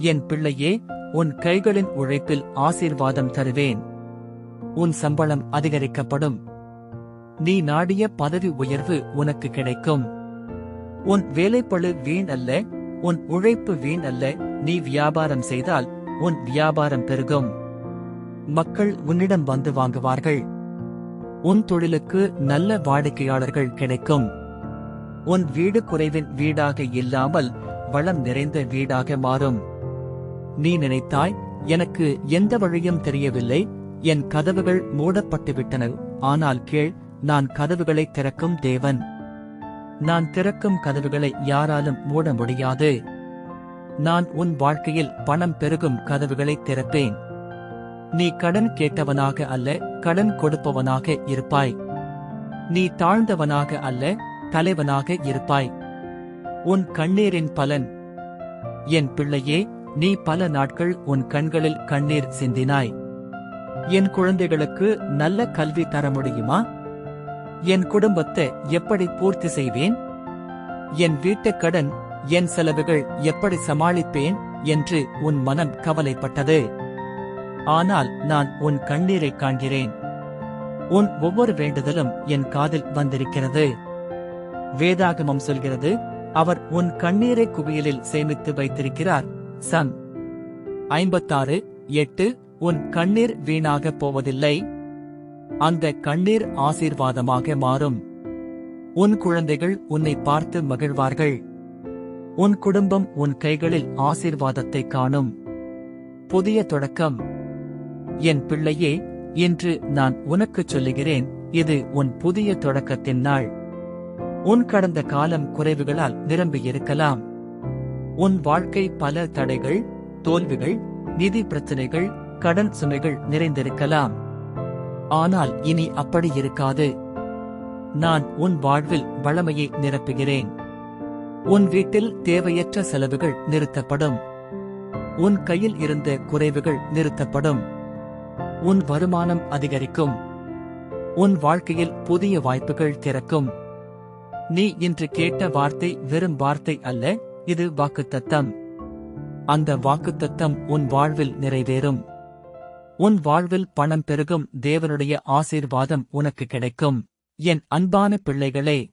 என் பிள்ளையே உன் கைகளின் உழைப்பில் ஆசீர்வாதம் தருவேன். உன் சம்பளம் அதிகரிக்கப்படும். நீ நாடிய பதவி உயர்வு உனக்கு கிடைக்கும். உன் வேலைப்பழு வீண் அல்ல உன் உழைப்பு வீண் அல்ல நீ வியாபாரம் செய்தால் உன் வியாபாரம் பெருகும். மக்கள் உன்னிடம் வந்து வாங்குவார்கள். உன் தொழிலுக்கு நல்ல வாடிக்கையாளர்கள் கிடைக்கும். உன் வீடு குறைவின் வீடாக இல்லாமல் வளம் நிறைந்த வீடாக மாறும். நீ நினைத்தாய் எனக்கு எந்த வழியும் தெரியவில்லை என் கதவுகள் மூடப்பட்டு விட்டன ஆனால் கீழ் நான் கதவுகளை திறக்கும் தேவன். நான் திறக்கும் கதவுகளை யாராலும் மூட முடியாது. நான் உன் வாழ்க்கையில் பணம் பெருகும் கதவுகளை திறப்பேன். நீ கடன் கேட்டவனாக அல்ல கடன் கொடுப்பவனாக இருப்பாய். நீ தாழ்ந்தவனாக அல்ல தலைவனாக இருப்பாய். உன் கண்ணீரின் பலன் என் பிள்ளையே நீ பல நாட்கள் உன் கண்களில் கண்ணீர் சிந்தினாய். என் குழந்தைகளுக்கு நல்ல கல்வி தர முடியுமா? என் குடும்பத்தை எப்படி பூர்த்தி செய்வேன்? என் வீட்டுக் கடன் என் செலவுகள் எப்படி சமாளிப்பேன்? என்று உன் மனம் கவலைப்பட்டது. ஆனால் நான் உன் கண்ணீரை காண்கிறேன். உன் ஒவ்வொரு வேண்டுதலும் என் காதில் வந்திருக்கிறது. வேதாகமம் சொல்கிறது அவர் உன் கண்ணீரை குவியலில் சேமித்து வைத்திருக்கிறார். சன் ஐம்பத்தாறு எட்டு உன் கண்ணீர் வீணாகப் போவதில்லை. அந்த கண்ணீர் ஆசீர்வாதமாக மாறும். உன் குழந்தைகள் உன்னை பார்த்து மகிழ்வார்கள். உன் குடும்பம் உன் கைகளில் ஆசீர்வாதத்தை காணும். புதிய தொடக்கம். என் பிள்ளையே இன்று நான் உனக்குச் சொல்லுகிறேன் இது உன் புதிய தொடக்கத்தின் நாள். உன் கடந்த காலம் குறைவுகளால் நிரம்பியிருக்கலாம். உன் வாழ்க்கை பல தடைகள் தோல்விகள் நிதி பிரச்சனைகள் கடன் சுமைகள் நிறைந்திருக்கலாம். ஆனால் இனி அப்படி இருக்காது. நான் உன் வாழ்வில் வளமையை நிரப்புகிறேன். உன் வீட்டில் தேவையற்ற செலவுகள் நிறுத்தப்படும். உன் கையில் இருந்த குறைவுகள் நிறுத்தப்படும். உன் வருமானம் அதிகரிக்கும். உன் வாழ்க்கையில் புதிய வாய்ப்புகள் திறக்கும். நீ இன்று கேட்ட வார்த்தை வெறும் வார்த்தை அல்ல இது வாக்குத்தத்தம். அந்த வாக்குத்தத்தம் உன் வாழ்வில் நிறைவேறும். உன் வாழ்வில் பணம் பெருகும் தேவனுடைய ஆசீர்வாதம் உனக்கு கிடைக்கும். என் அன்பான பிள்ளைகளே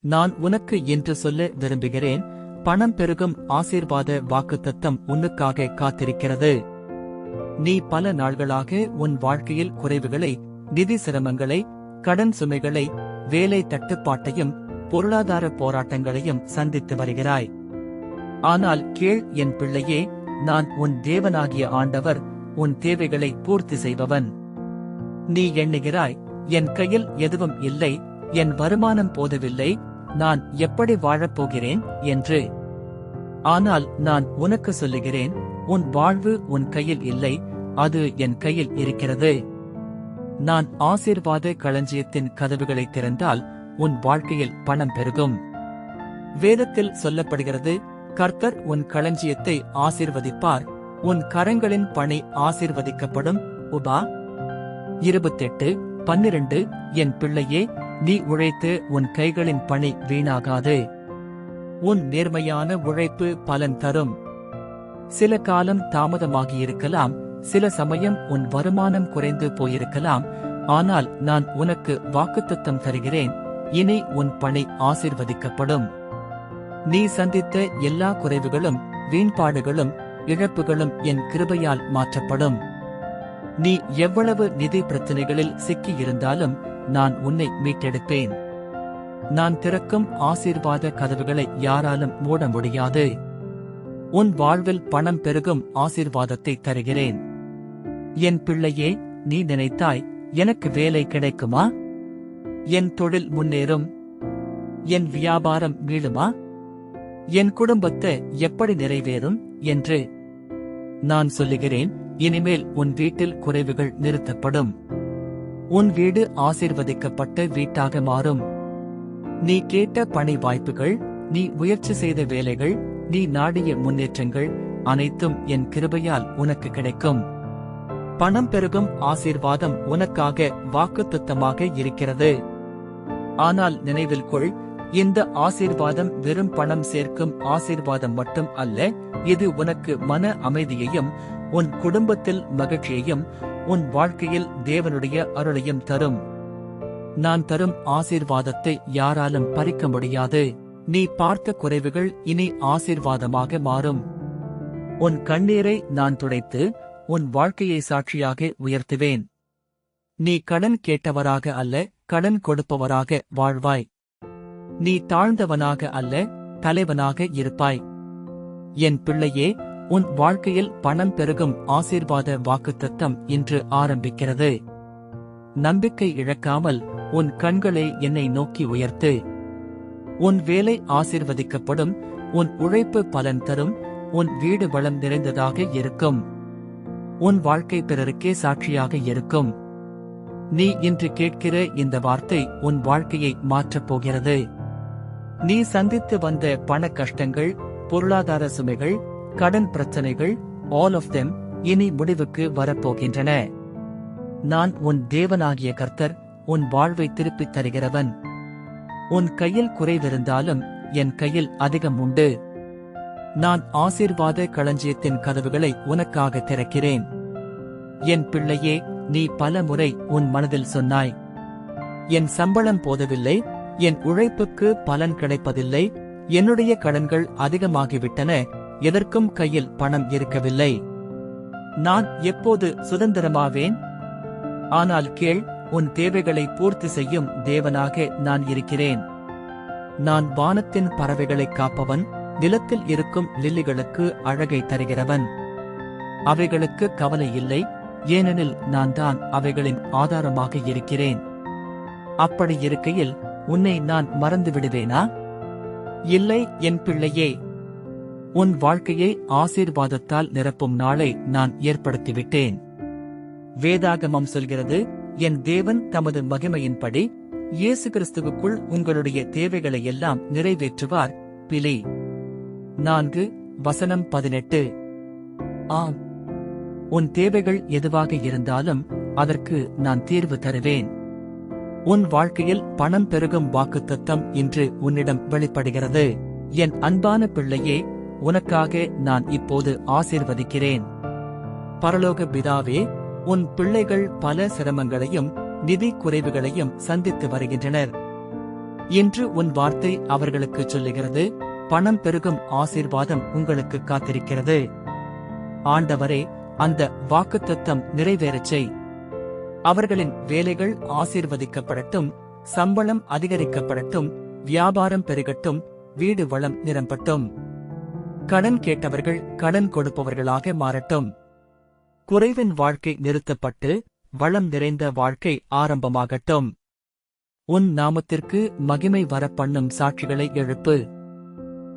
நான் உனக்கு என்று சொல்ல விரும்புகிறேன். பணம் பெருகும் ஆசீர்வாத வாக்குத்தத்தம் உன்னுக்காக காத்திருக்கிறது. நீ பல நாள்களாக உன் வாழ்க்கையில் குறைவுகளை நிதி சிரமங்களை கடன் சுமைகளை வேலை தட்டுப்பாட்டையும் பொருளாதார போராட்டங்களையும் சந்தித்து வருகிறாய். ஆனால் கீழ் என் பிள்ளையே நான் உன் தேவனாகிய ஆண்டவர் உன் தேவைகளை பூர்த்தி செய்பவன். நீ எண்ணுகிறாய் என் கையில் எதுவும் இல்லை என் வருமானம் போதவில்லை நான் எப்படி வாழப்போகிறேன் என்று. ஆனால் நான் உனக்கு சொல்லுகிறேன் உன் வாழ்வு உன் கையில் இல்லை அது என் கையில் இருக்கிறது. நான் ஆசீர்வாத களஞ்சியத்தின் கதவுகளை திறந்தால் உன் வாழ்க்கையில் பணம் பெருகும். வேதத்தில் சொல்லப்படுகிறது கர்த்தர் உன் களஞ்சியத்தை ஆசீர்வதிப்பார். உன் கரங்களின் பணி ஆசிர்வதிக்கப்படும். உபா இருபத்தெட்டு பன்னிரண்டு என் பிள்ளையே நீ உழைத்து உன் கைகளின் பணி வீணாகாது. உன் நேர்மையான உழைப்பு பலன் தரும். சில காலம் தாமதமாகியிருக்கலாம். சில சமயம் உன் வருமானம் குறைந்து போயிருக்கலாம். ஆனால் நான் உனக்கு வாக்குத்தத்தம் தருகிறேன். இனி உன் பணி ஆசிர்வதிக்கப்படும். நீ சந்தித்த எல்லா குறைவுகளும் வீண்பாடுகளும் இழப்புகளும் என் கிருபையால் மாற்றப்படும். நீ எவ்வளவு நிதி பிரச்சனைகளில் சிக்கியிருந்தாலும் நான் உன்னை மீட்டெடுப்பேன். நான் திறக்கும் ஆசீர்வாத கதவுகளை யாராலும் மூட முடியாது. உன் வாழ்வில் பணம் பெருகும் ஆசீர்வாதத்தை தருகிறேன். என் பிள்ளையே நீ நினைத்தாய் எனக்கு வேலை கிடைக்குமா? என் தொழில் முன்னேறும். என் வியாபாரம் மீளுமா? என் குடும்பத்தை எப்படி நிறைவேறும் என்று நான் சொல்லுகிறேன். இனிமேல் உன் வீட்டில் குறைவுகள் நிறுத்தப்படும். உன் வீடு ஆசிர்வதிக்கப்பட்ட வீட்டாக மாறும். நீ கேட்ட பணி வாய்ப்புகள் நீ முயற்சி செய்த வேலைகள் நீ நாடிய முன்னேற்றங்கள் அனைத்தும் என் கிருபையால் உனக்கு கிடைக்கும். பணம் பெருகும் ஆசீர்வாதம் உனக்காக வாக்குத்தத்தமாக இருக்கிறது. ஆனால் நினைவில் கொள் இந்த ஆசீர்வாதம் வெறும் பணம் சேர்க்கும் ஆசீர்வாதம் மட்டும் அல்ல இது உனக்கு மன அமைதியையும் உன் குடும்பத்தில் மகிழ்ச்சியையும் உன் வாழ்க்கையில் தேவனுடைய அருளையும் தரும். நான் தரும் ஆசீர்வாதத்தை யாராலும் பறிக்க முடியாது. நீ பார்த்த குறைவுகள் இனி ஆசீர்வாதமாக மாறும். உன் கண்ணீரை நான் துடைத்து உன் வாழ்க்கையை சாட்சியாக உயர்த்துவேன். நீ கடன் கேட்டவராக அல்ல கடன் கொடுப்பவராக வாழ்வாய். நீ தாழ்ந்தவனாக அல்ல தலைவனாக இருப்பாய். என் பிள்ளையே உன் வாழ்க்கையில் பணம் பெருகும் ஆசீர்வாத வாக்குத்தத்தம் இன்று ஆரம்பிக்கிறது. நம்பிக்கை இழக்காமல் உன் கண்களை என்னை நோக்கி உயர்த்து. உன் வேலை ஆசீர்வதிக்கப்படும் உன் உழைப்பு பலன் தரும் உன் வீடு வளம் நிறைந்ததாக இருக்கும். உன் வாழ்க்கை பிறருக்கே சாட்சியாக இருக்கும். நீ இன்று கேட்கிற இந்த வார்த்தை உன் வாழ்க்கையை மாற்றப் போகிறது. நீ சந்தித்து வந்த பண கஷ்டங்கள் பொருளாதார சுமைகள் கடன் பிரச்சனைகள் ஆல் ஆஃப் தெம் இனி முடிவுக்கு வரப்போகின்றன. நான் உன் தேவனாகிய கர்த்தர் உன் வாழ்வை திருப்பித் தருகிறவன். உன் கையில் குறைவிருந்தாலும் என் கையில் அதிகம் உண்டு. நான் ஆசீர்வாத களஞ்சியத்தின் கதவுகளை உனக்காக திறக்கிறேன். என் பிள்ளையே நீ பல முறை உன் மனதில் சொன்னாய். என் சம்பளம் போதவில்லை என் உழைப்புக்கு பலன் கிடைப்பதில்லை. என்னுடைய கடன்கள் அதிகமாகிவிட்டன. எதற்கும் கையில் பணம் இருக்கவில்லை. நான் எப்போது சுதந்திரமாவேன்? ஆனால் கேள் உன் தேவைகளை பூர்த்தி செய்யும் தேவனாக நான் இருக்கிறேன். நான் வானத்தின் பறவைகளை காப்பவன் நிலத்தில் இருக்கும் லில்லிகளுக்கு அழகை தருகிறவன். அவைகளுக்கு கவலை இல்லை ஏனெனில் நான் தான் அவைகளின் ஆதாரமாக இருக்கிறேன். அப்படி இருக்கையில் உன்னை நான் மறந்து விடுவேனா? இல்லை என் பிள்ளையே. உன் வாழ்க்கையை ஆசீர்வாதத்தால் நிரப்பும் நாளை நான் ஏற்படுத்திவிட்டேன். வேதாகமம் சொல்கிறது என் தேவன் தமது மகிமையின்படி இயேசு கிறிஸ்துவுக்குள் உங்களுடைய தேவைகளை எல்லாம் நிறைவேற்றுவார். பிலி நான்கு வசனம் பதினெட்டு. ஆம். உன் தேவைகள் எதுவாக இருந்தாலும் அதற்கு நான் தீர்வு தருவேன். உன் வாழ்க்கையில் பணம் பெருகும் வாக்குத்தத்தம் இன்று உன்னிடம் வெளிப்படுகிறது. என் அன்பான பிள்ளையே உனக்காக நான் இப்போது ஆசீர்வதிக்கிறேன். பரலோக பிதாவே உன் பிள்ளைகள் பல சிரமங்களையும் நிதி குறைவுகளையும் சந்தித்து வருகின்றனர். இன்று உன் வார்த்தை அவர்களுக்கு சொல்லுகிறது பணம் பெருகும் ஆசீர்வாதம் உங்களுக்கு காத்திருக்கிறது. ஆண்டவரே அந்த வாக்குத்தத்தம் நிறைவேறச் செய். அவர்களின் வேலைகள் ஆசீர்வதிக்கப்படட்டும் சம்பளம் அதிகரிக்கப்படட்டும் வியாபாரம் பெருகட்டும் வீடு வளம் நிரம்பட்டும். கடன் கேட்டவர்கள் கடன் கொடுப்பவர்களாக மாறட்டும். குறைவின் வாழ்க்கை நிறுத்தப்பட்டு வளம் நிறைந்த வாழ்க்கை ஆரம்பமாகட்டும். உன் நாமத்திற்கு மகிமை வரப்பண்ணும் சாட்சிகளை எழுப்பு.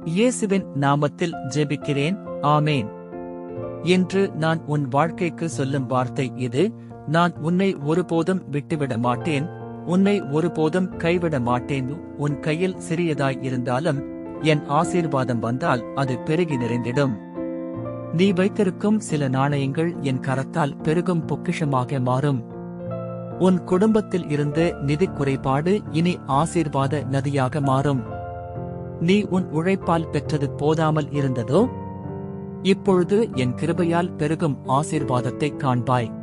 இயேசுவின் நாமத்தில் ஜெபிக்கிறேன். ஆமேன். என்று நான் உன் வாழ்க்கைக்கு சொல்லும் வார்த்தை இது. நான் உன்னை ஒருபோதும் விட்டுவிட மாட்டேன். உன்னை ஒருபோதும் கைவிட மாட்டேன். உன் கையில் சிறியதாய் இருந்தாலும் என் ஆசீர்வாதம் வந்தால் அது பெருகி நிறைந்திடும். நீ வைத்திருக்கும் சில நாணயங்கள் என் கரத்தால் பெருகும் பொக்கிஷமாக மாறும். உன் குடும்பத்தில் இருந்து நிதி குறைபாடு இனி ஆசீர்வாத நதியாக மாறும். நீ உன் உழைப்பால் பெற்றது போதாமல் இருந்ததோ? இப்பொழுது என் கிருபையால் பெருகும் ஆசீர்வாதத்தை காண்பாய்.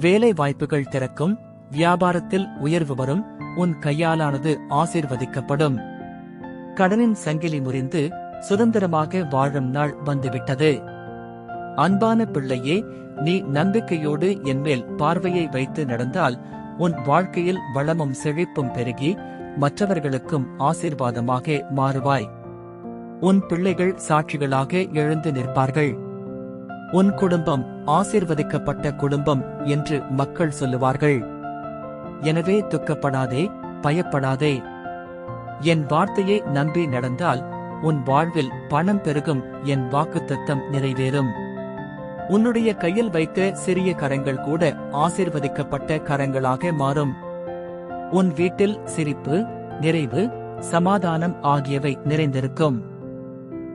வேலை வாய்ப்புகள் திறக்கும் வியாபாரத்தில் உயர்வு வரும் உன் கையாலானது ஆசீர்வதிக்கப்படும். கடனின் சங்கிலி முறிந்து சுதந்திரமாக வாழும் நாள் வந்துவிட்டது. அன்பான பிள்ளையே நீ நம்பிக்கையோடு என்மேல் பார்வையை வைத்து நடந்தால் உன் வாழ்க்கையில் வளமும் செழிப்பும் பெருகி மற்றவர்களுக்கும் ஆசீர்வாதமாக மாறுவாய். உன் பிள்ளைகள் சாட்சிகளாக எழுந்து நிற்பார்கள். உன் குடும்பம் ஆசீர்வதிக்கப்பட்ட குடும்பம் என்று மக்கள் சொல்லுவார்கள். எனவே துக்கப்படாதே பயப்படாதே. என் வார்த்தையை நம்பி நடந்தால் உன் வாழ்வில் பணம் பெருகும் என் வாக்குத்தத்தம் நிறைவேறும். உன்னுடைய கையில் வைத்த சிறிய கரங்கள் கூட ஆசிர்வதிக்கப்பட்ட கரங்களாக மாறும். உன் வீட்டில் சிரிப்பு நிறைவு சமாதானம் ஆகியவை நிறைந்திருக்கும்.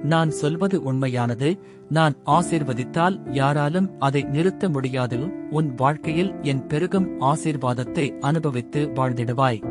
நான் சொல்வது உண்மையானது. நான் ஆசீர்வதித்தால் யாராலும் அதை நிறுத்த முடியாது. உன் வாழ்க்கையில் என் பெருகும் ஆசீர்வாதத்தை அனுபவித்து வாழ்ந்திடுவாய்.